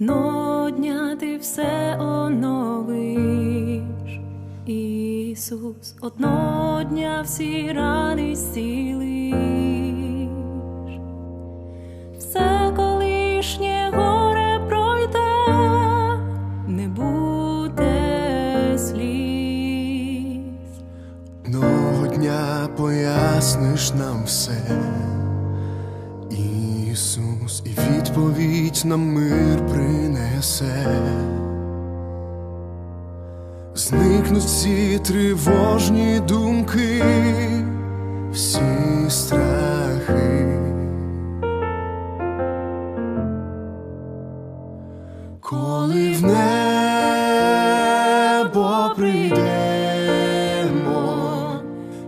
Одного дня ти все оновиш, Ісус, одного дня всі рани зцілиш. Все колишнє горе пройде, не буде сліз. Дня поясниш нам все, відповідь нам мир принесе. Зникнуть всі тривожні думки, всі страхи. Коли в небо прийдемо,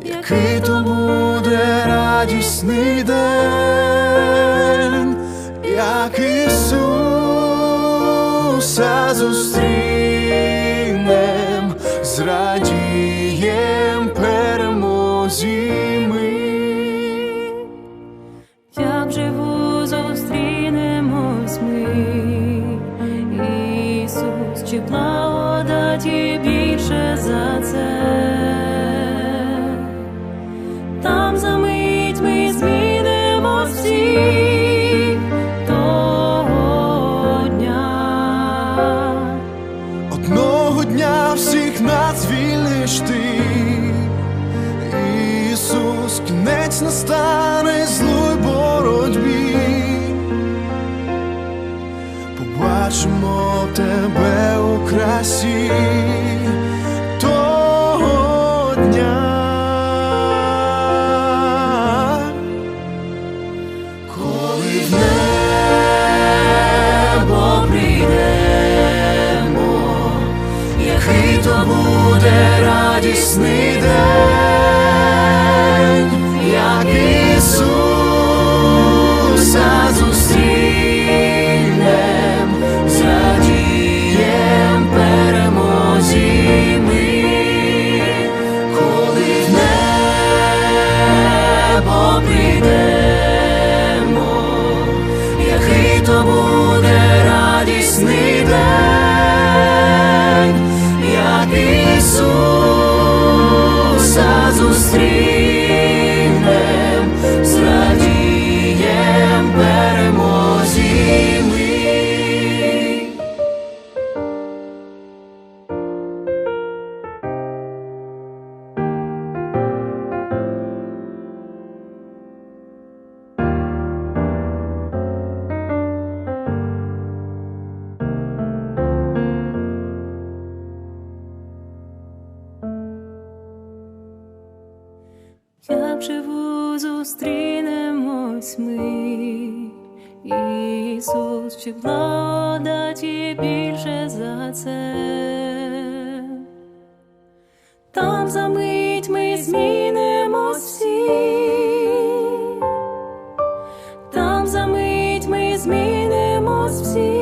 який то буде радісний день, як Ісуса зустрінем, зрадієм перемозі ми. Як живу, зустрінемось ми, Ісус, чи благодаті більше за це. Всіх нас звільниш ти, Ісус, кінець настане злой боротьбі. Побачимо тебе у красі радісний день, як Ісуса зустрінем, зрадієм перемозі ми, коли в небо прийдемо, який то буде радісний день, як зустрінемось ми, Ісус, чи владаті більше за це, там за мить ми змінимо всі, там за мить ми змінимось всі.